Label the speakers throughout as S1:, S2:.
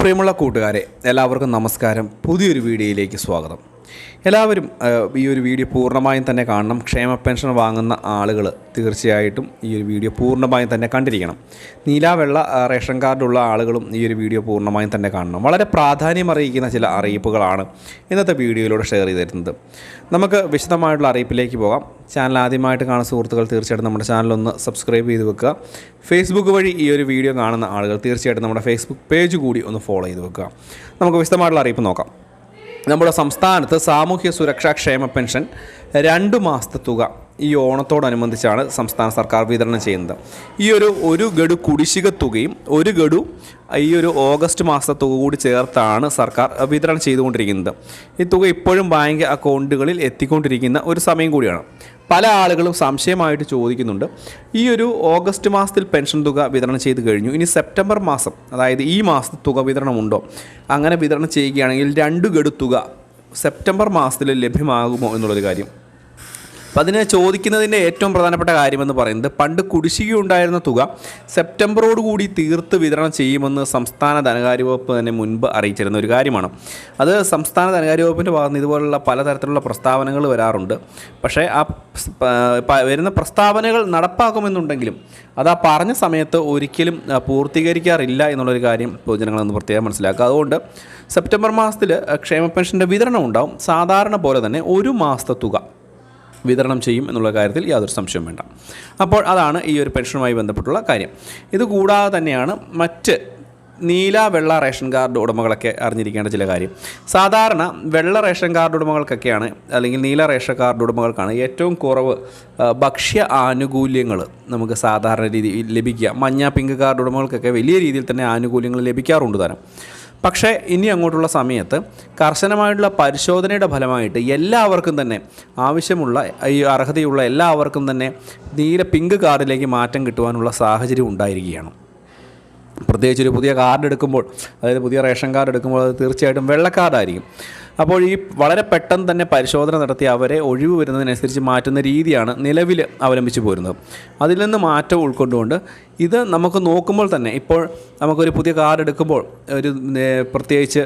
S1: പ്രിയമുള്ള കൂട്ടുകാരെ എല്ലാവർക്കും നമസ്കാരം. പുതിയൊരു വീഡിയോയിലേക്ക് സ്വാഗതം. എല്ലാവരും ഈ ഒരു വീഡിയോ പൂർണമായും തന്നെ കാണണം. ക്ഷേമ പെൻഷൻ വാങ്ങുന്ന ആളുകൾ തീർച്ചയായിട്ടും ഈ ഒരു വീഡിയോ പൂർണമായും തന്നെ കണ്ടിരിക്കണം. നീലാവെള്ള റേഷൻ കാർഡുള്ള ആളുകളും ഈ ഒരു വീഡിയോ പൂർണമായും തന്നെ കാണണം. വളരെ പ്രാധാന്യം അറിയിക്കുന്ന ചില അറിയിപ്പുകളാണ് ഇന്നത്തെ വീഡിയോയിലൂടെ ഷെയർ ചെയ്തിരുന്നത്. നമുക്ക് വിശദമായിട്ടുള്ള അറിയിപ്പിലേക്ക് പോകാം. ചാനൽ ആദ്യമായിട്ട് കാണുന്ന സുഹൃത്തുക്കൾ തീർച്ചയായിട്ടും നമ്മുടെ ചാനലൊന്ന് സബ്സ്ക്രൈബ് ചെയ്ത് വെക്കുക. ഫേസ്ബുക്ക് വഴി ഈ ഒരു വീഡിയോ കാണുന്ന ആളുകൾ തീർച്ചയായിട്ടും നമ്മുടെ ഫേസ്ബുക്ക് പേജ് കൂടി ഒന്ന് ഫോളോ ചെയ്ത് വെക്കുക. നമുക്ക് വിശദമായിട്ടുള്ള അറിയിപ്പ് നോക്കാം. നമ്മുടെ സംസ്ഥാനത്ത് സാമൂഹ്യ സുരക്ഷാ ക്ഷേമ പെൻഷൻ രണ്ട് മാസത്തെ തുക. ഈ ഓണത്തോടനുബന്ധിച്ചാണ് സംസ്ഥാന സർക്കാർ വിതരണം ചെയ്യുന്നത്. ഈ ഒരു ഒരു ഗഡു കുടിശ്ശിക തുകയും ഒരു ഗഡു ഈ ഒരു ഓഗസ്റ്റ് മാസത്തെ തുക കൂടി ചേർത്താണ് സർക്കാർ വിതരണം ചെയ്തുകൊണ്ടിരിക്കുന്നത്. ഈ തുക ഇപ്പോഴും ബാങ്ക് അക്കൗണ്ടുകളിൽ എത്തിക്കൊണ്ടിരിക്കുന്ന ഒരു സമയം കൂടിയാണ്. പല ആളുകളും സംശയമായിട്ട് ചോദിക്കുന്നുണ്ട്. ഈ ഒരു ഓഗസ്റ്റ് മാസത്തിൽ പെൻഷൻ തുക വിതരണം ചെയ്ത് കഴിഞ്ഞു. ഇനി സെപ്റ്റംബർ മാസം അതായത് ഈ മാസത്തെ തുക വിതരണമുണ്ടോ? അങ്ങനെ വിതരണം ചെയ്യുകയാണെങ്കിൽ രണ്ട് ഗഡു തുക സെപ്റ്റംബർ മാസത്തിൽ ലഭ്യമാകുമോ എന്നുള്ളൊരു കാര്യം. അപ്പം അതിനെ ചോദിക്കുന്നതിന്റെ ഏറ്റവും പ്രധാനപ്പെട്ട കാര്യമെന്ന് പറയുന്നത് പണ്ട് കുടിശ്ശിക ഉണ്ടായിരുന്ന തുക സെപ്റ്റംബറോട് കൂടി തീർത്ത് വിതരണം ചെയ്യുമെന്ന് സംസ്ഥാന ധനകാര്യ വകുപ്പ് തന്നെ മുൻപ് അറിയിച്ചിരുന്ന ഒരു കാര്യമാണ്. അത് സംസ്ഥാന ധനകാര്യ വകുപ്പിന്റെ ഭാഗത്ത് നിന്ന് ഇതുപോലുള്ള പലതരത്തിലുള്ള പ്രസ്താവനകൾ വരാറുണ്ട്. പക്ഷേ ആ വരുന്ന പ്രസ്താവനകൾ നടപ്പാക്കുമെന്നുണ്ടെങ്കിലും അത് ആ പറഞ്ഞ സമയത്ത് ഒരിക്കലും പൂർത്തീകരിക്കാറില്ല എന്നുള്ളൊരു കാര്യം പൊതുജനങ്ങളൊന്ന് പ്രത്യേകം മനസ്സിലാക്കുക. അതുകൊണ്ട് സെപ്റ്റംബർ മാസത്തിൽ ക്ഷേമ പെൻഷന്റെ വിതരണം ഉണ്ടാവും. സാധാരണ പോലെ തന്നെ ഒരു മാസത്തെ തുക. വിതരണം ചെയ്യും എന്നുള്ള കാര്യത്തിൽ യാതൊരു സംശയവും വേണ്ട. അപ്പോൾ അതാണ് ഈ ഒരു പെൻഷനുമായി ബന്ധപ്പെട്ടുള്ള കാര്യം. ഇത് കൂടാതെ തന്നെയാണ് മറ്റ് നീല വെള്ള റേഷൻ കാർഡ് ഉടമകളൊക്കെ അറിഞ്ഞിരിക്കേണ്ട ചില കാര്യം. സാധാരണ വെള്ള റേഷൻ കാർഡ് ഉടമകൾക്കൊക്കെയാണ് അല്ലെങ്കിൽ നീല റേഷൻ കാർഡ് ഉടമകൾക്കാണ് ഏറ്റവും കുറവ് ഭക്ഷ്യ ആനുകൂല്യങ്ങൾ നമുക്ക് സാധാരണ രീതിയിൽ ലഭിക്കുക. മഞ്ഞ പിങ്ക് കാർഡ് ഉടമകൾക്കൊക്കെ വലിയ രീതിയിൽ തന്നെ ആനുകൂല്യങ്ങൾ ലഭിക്കാറുണ്ട് താനും പക്ഷേ ഇനി അങ്ങോട്ടുള്ള സമയത്ത് കർശനമായിട്ടുള്ള പരിശോധനയുടെ ഫലമായിട്ട് എല്ലാവർക്കും തന്നെ ആവശ്യമുള്ള ഈ അർഹതയുള്ള എല്ലാവർക്കും തന്നെ നീല പിങ്ക് കാർഡിലേക്ക് മാറ്റം കിട്ടുവാനുള്ള സാഹചര്യം ഉണ്ടായിരിക്കുകയാണ്. പ്രത്യേകിച്ച് ഒരു പുതിയ കാർഡ് എടുക്കുമ്പോൾ അതായത് പുതിയ റേഷൻ കാർഡ് എടുക്കുമ്പോൾ അത് തീർച്ചയായിട്ടും വെള്ള കാർഡായിരിക്കും. അപ്പോൾ ഈ വളരെ പെട്ടെന്ന് തന്നെ പരിശോധന നടത്തി അവരെ ഒഴിവ് വരുന്നതിനനുസരിച്ച് മാറ്റുന്ന രീതിയാണ് നിലവിൽ അവലംബിച്ച് പോരുന്നത്. അതിൽ നിന്ന് മാറ്റം ഉൾക്കൊണ്ടുകൊണ്ട് ഇത് നമുക്ക് നോക്കുമ്പോൾ തന്നെ ഇപ്പോൾ നമുക്കൊരു പുതിയ കാർഡ് എടുക്കുമ്പോൾ ഒരു പ്രത്യേകിച്ച്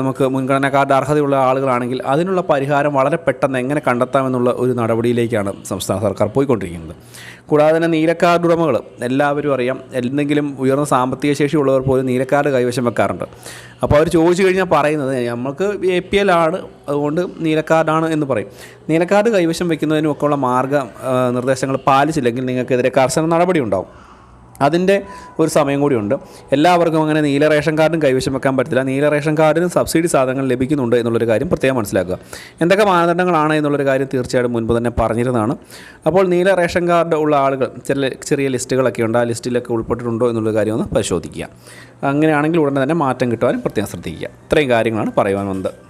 S1: നമുക്ക് മുൻഗണനാ കാർഡ് അർഹതയുള്ള ആളുകളാണെങ്കിൽ അതിനുള്ള പരിഹാരം വളരെ പെട്ടെന്ന് എങ്ങനെ കണ്ടെത്താമെന്നുള്ള ഒരു നടപടിയിലേക്കാണ് സംസ്ഥാന സർക്കാർ പോയിക്കൊണ്ടിരിക്കുന്നത്. കൂടാതെ തന്നെ നീലക്കാർഡ് ഉടമകൾ എല്ലാവരും അറിയാം എന്തെങ്കിലും ഉയർന്ന സാമ്പത്തിക ശേഷിയുള്ളവർ പോലും നീലക്കാർഡ് കൈവശം വെക്കാറുണ്ട്. അപ്പോൾ അവർ ചോദിച്ചു കഴിഞ്ഞാൽ പറയുന്നത് നമുക്ക് എ പി എൽ ആണ് അതുകൊണ്ട് നീലക്കാർഡാണ് എന്ന് പറയും. നീലക്കാർഡ് കൈവശം വെക്കുന്നതിനുമൊക്കെ ഉള്ള മാർഗ നിർദ്ദേശങ്ങൾ പാലിച്ചില്ലെങ്കിൽ നിങ്ങൾക്കെതിരെ കർശന നടപടി ഉണ്ടാവും. അതിന്റെ ഒരു സമയം കൂടിയുണ്ട്. എല്ലാവർക്കും അങ്ങനെ നീല റേഷൻ കാർഡും കൈവശം വെക്കാൻ പറ്റില്ല. നീല റേഷൻ കാർഡിനും സബ്സിഡി സാധനങ്ങൾ ലഭിക്കുന്നുണ്ട് എന്നുള്ളൊരു കാര്യം പ്രത്യേകം മനസ്സിലാക്കുക. എന്തൊക്കെ മാനദണ്ഡങ്ങളാണ് എന്നുള്ളൊരു കാര്യം തീർച്ചയായിട്ടും മുൻപ് തന്നെ പറഞ്ഞിരുന്നതാണ്. അപ്പോൾ നീല റേഷൻ കാർഡ് ഉള്ള ആളുകൾ ചില ചെറിയ ലിസ്റ്റുകളൊക്കെ ഉണ്ട്. ആ ലിസ്റ്റിലൊക്കെ ഉൾപ്പെട്ടിട്ടുണ്ടോ എന്നുള്ള കാര്യം ഒന്ന് പരിശോധിക്കുക. അങ്ങനെയാണെങ്കിൽ ഉടനെ തന്നെ മാറ്റം കിട്ടുവാനും പ്രത്യേകം ശ്രദ്ധിക്കുക. ഇത്രയും കാര്യങ്ങളാണ് പറയുവാൻ വന്നത്